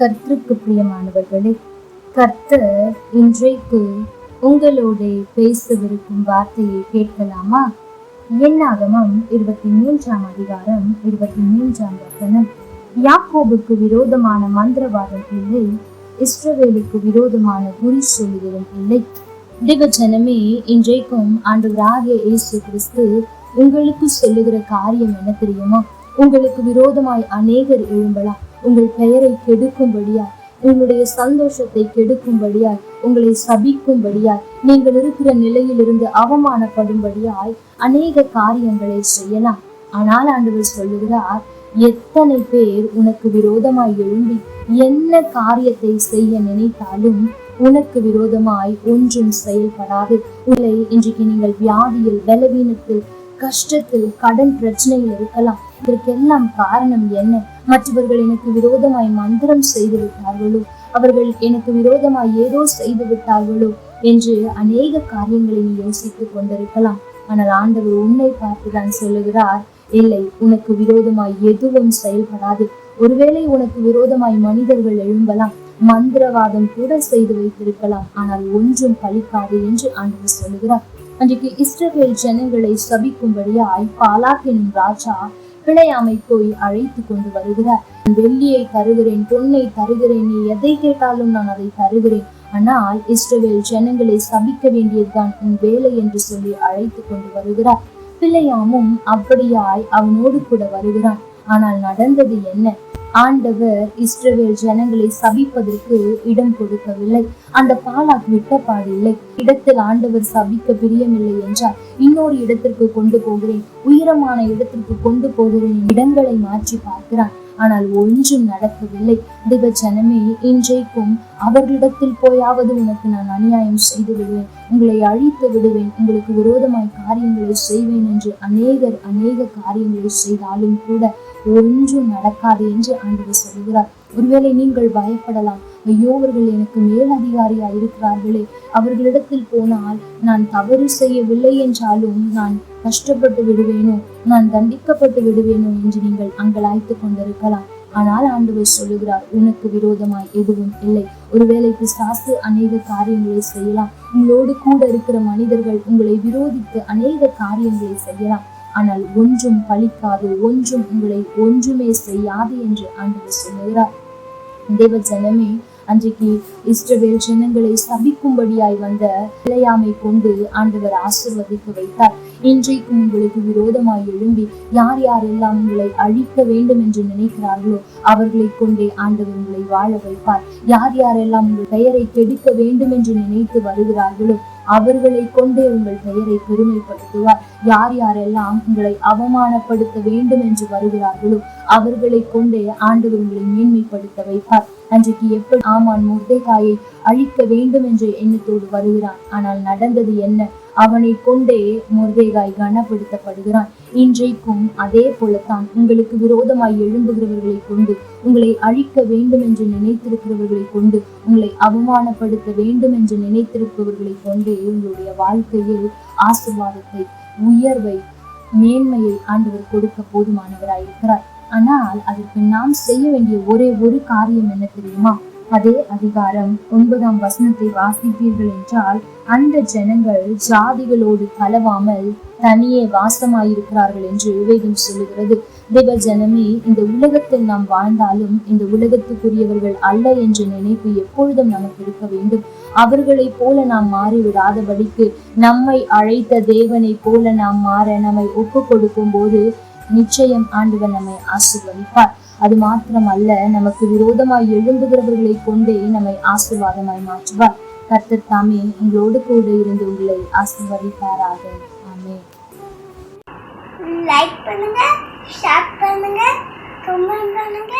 கர்த்தருக்கு பிரியமானவர்களே கர்த்தர் இன்றைக்கு உங்களோட பேசவிருக்கும் வார்த்தையை கேட்கலாமா? என்னாகமம் இருபத்தி மூன்றாம் அதிகாரம் இருபத்தி மூன்றாம் வசனம். யாக்கோபுக்கு விரோதமான மந்திரவாதம் இல்லை இஸ்ரவேலுக்கு விரோதமான குறி சொல்லுகிறோம் இல்லை. தேவ இன்றைக்கும் இன்றைக்கும் ஆண்டவராகிய இயேசு கிறிஸ்து உங்களுக்கு சொல்லுகிற காரியம் என்ன தெரியுமா? உங்களுக்கு விரோதமாய் அநேகர் எழும்பலாம் உங்கள் பெயரை கெடுக்கும்படியாய் உங்களுடைய சந்தோஷத்தை கெடுக்கும்படியாய் உங்களை சபிக்கும்படியாய் நீங்கள் இருக்கிற நிலையிலிருந்து அவமானப்படும்படியாய் அநேக காரியங்களை செய்யலாம். ஆனால் ஆண்டவர் சொல்லுகிறார் எத்தனை பேர் உனக்கு விரோதமாய் எழும்பி என்ன காரியத்தை செய்ய நினைத்தாலும் உனக்கு விரோதமாய் ஒன்றும் செயல்படாது. உங்களை இன்றைக்கு நீங்கள் வியாதியில் பலவீனத்தில் கஷ்டத்தில் கடன் பிரச்சனையில் இருக்கலாம். இதற்கெல்லாம் காரணம் என்ன? மற்றவர்கள் எனக்கு விரோதமாய் மந்திரம் செய்து விட்டார்களோ அவர்கள் எனக்கு விரோதமாய் ஏதோ செய்து விட்டார்களோ என்று அநேக காரியங்களை நீ யோசித்துக் கொண்டிருக்கலாம். ஆனால் ஆண்டவர் உன்னை பார்த்துதான் சொல்லுகிறார் இல்லை உனக்கு விரோதமாய் எதுவும் செயல்படாது. ஒருவேளை உனக்கு விரோதமாய் மனிதர்கள் எழும்பலாம் மந்திரவாதம் கூட செய்து வைத்திருக்கலாம் ஆனால் ஒன்றும் பழிக்காது என்று ஆண்டவர் சொல்லுகிறார். அன்றைக்கு இஸ்ரவேல் ஜனங்களை சபிக்கும்படியாய் பாலாக் எனும் ராஜா பிழையாமை போய் அழைத்து கொண்டு வருகிறார். வெள்ளியை தருகிறேன் பொன்னை தருகிறேன் நீ எதை கேட்டாலும் நான் அதை தருகிறேன். ஆனால் இஸ்ரவேல் ஜனங்களை சபிக்க வேண்டியதுதான் உன் வேலை என்று சொல்லி அழைத்து கொண்டு வருகிறார். பிள்ளையாமும் அப்படியாய் அவனோடு கூட வருகிறான். ஆனால் நடந்தது என்ன? ஆண்டவர் இஸ்ரவேல் ஜனங்களை சபிப்பதற்கு இடம் கொடுக்கவில்லை. அந்த பாலாக் விட்டப்பாடு இல்லை இடத்தில் ஆண்டவர் சபிக்க பிரியமில்லை என்றால் இன்னொரு இடத்திற்கு கொண்டு போகிறேன். உயரமான இடத்திற்கு கொண்டு போகிறேன் இடங்களை மாற்றி பார்க்கிறான் ஆனால் ஒன்றும் நடக்கவில்லை. தேவ ஜனமே இன்றைக்கும் அவர்களிடத்தில் போயாவது உனக்கு நான் அநியாயம் செய்து விடுவேன் உங்களை அழித்து விடுவேன். உங்களுக்கு விரோதமாய் காரியங்களை செய்வேன் என்று அநேகர் அநேக காரியங்களை செய்தாலும் கூட ஒன்றும் நடக்காது என்று ஆண்டவர் சொல்கிறார் ஒருவேளை நீங்கள் பயப்படலாம். ஐயோ அவர்கள் எனக்கு மேல் அதிகாரியா இருக்கிறார்களே. அவர்களிடத்தில் போனால் நான் தவறு செய்யவில்லை என்றாலும் நான் கஷ்டப்பட்டு விடுவேனோ? நான் தண்டிக்கப்பட்டு விடுவேனோ என்று நீங்கள் அங்கலாய்த்து கொண்டிருக்கலாம். ஆனால் ஆண்டவர் சொல்லுகிறார் உனக்கு விரோதமாய் எதுவும் இல்லை. ஒருவேளை பிசாசு அநேக காரியங்களை செய்யலாம். உங்களோடு கூட இருக்கிற மனிதர்கள் உங்களை விரோதித்து அநேக காரியங்களை செய்யலாம். ஆனால் ஒன்றும் பழிக்காது ஒன்றும் உங்களை ஒன்றுமே செய்யாது என்று ஆண்டவர் சொல்லுகிறார். தேவ ஜனமே அன்றைக்கு இஸ்ரவேல் ஜனங்களை சபிக்கும்படியாய் வந்த பிழையாமை கொண்டு ஆண்டவர் ஆசிர்வதிக்க வைத்தார். இன்றைக்கும் உங்களுக்கு விரோதமாய் எழும்பி யார் யாரெல்லாம் உங்களை அழிக்க வேண்டும் என்று நினைக்கிறார்களோ அவர்களை கொண்டே ஆண்டவர் உங்களை வாழ வைப்பார். யார் யாரெல்லாம் உங்கள் பெயரை கெடுக்க வேண்டும் என்று நினைத்து வருகிறார்களோ அவர்களை கொண்டே உங்கள் பெயரை பெருமைப்படுத்துவார். யார் யாரெல்லாம் உங்களை அவமானப்படுத்த வேண்டும் என்று வருகிறார்களோ அவர்களை கொண்டே ஆண்டவர் உங்களை மேன்மைப்படுத்த வைப்பார். அன்றைக்கு எப்படி ஆமான் முர்தேகாயை அழிக்க வேண்டும் என்ற எண்ணத்தோடு வருகிறான். ஆனால் நடந்தது என்ன? அவனை கொண்டே முர்தேகாய் கனப்படுத்தப்படுகிறான். இன்றைக்கும் அதே போலத்தான் உங்களுக்கு விரோதமாய் எழும்புகிறவர்களை கொண்டு உங்களை அழிக்க வேண்டும் என்று நினைத்திருக்கிறவர்களை கொண்டு உங்களை அவமானப்படுத்த வேண்டும் என்று நினைத்திருப்பவர்களை கொண்டே உங்களுடைய வாழ்க்கையில் ஆசிர்வாதத்தை உயர்வை மேன்மையை ஆண்டவர் கொடுக்க போதுமானவராய் இருக்கிறார் ஆனால் அதற்கு நாம் செய்ய வேண்டிய ஒரே ஒரு காரியம் என்ன தெரியுமா? அதே அதிகாரம் ஒன்பதாம் வசனத்தை வாசிப்பீர்கள் என்றால் அந்த ஜனங்கள் ஜாதிகளோடு கலவாமல் தனியே வாசமாயிருக்கிறார்கள் என்று வேதம் சொல்லுகிறது. தேவ ஜனமே இந்த உலகத்தில் நாம் வாழ்ந்தாலும் இந்த உலகத்துக்குரியவர்கள் அல்ல என்ற நினைப்பு எப்பொழுதும் நமக்கு இருக்க வேண்டும். அவர்களை போல நாம் மாறிவிடாதபடிக்கு நம்மை அழைத்த தேவனை போல நாம் மாற நம்மை ஒப்பு கொடுக்கும் போது நிச்சயம் ஆண்டவர் நம்மை ஆசீர்வதிப்பார். அது மாத்திரமல்ல நமக்கு விரோதமாய் எழும்புகிறவர்களை கொண்டே நம்மை ஆசீர்வாதமாய் மாற்றுவார். கர்த்தர் தாமே உங்களோடு கூட இருந்து உங்களை ஆசீர்வதிப்பாராக. ஆமே லைக் பண்ணுங்க ஷேர் பண்ணுங்க கமெண்ட் பண்ணுங்க.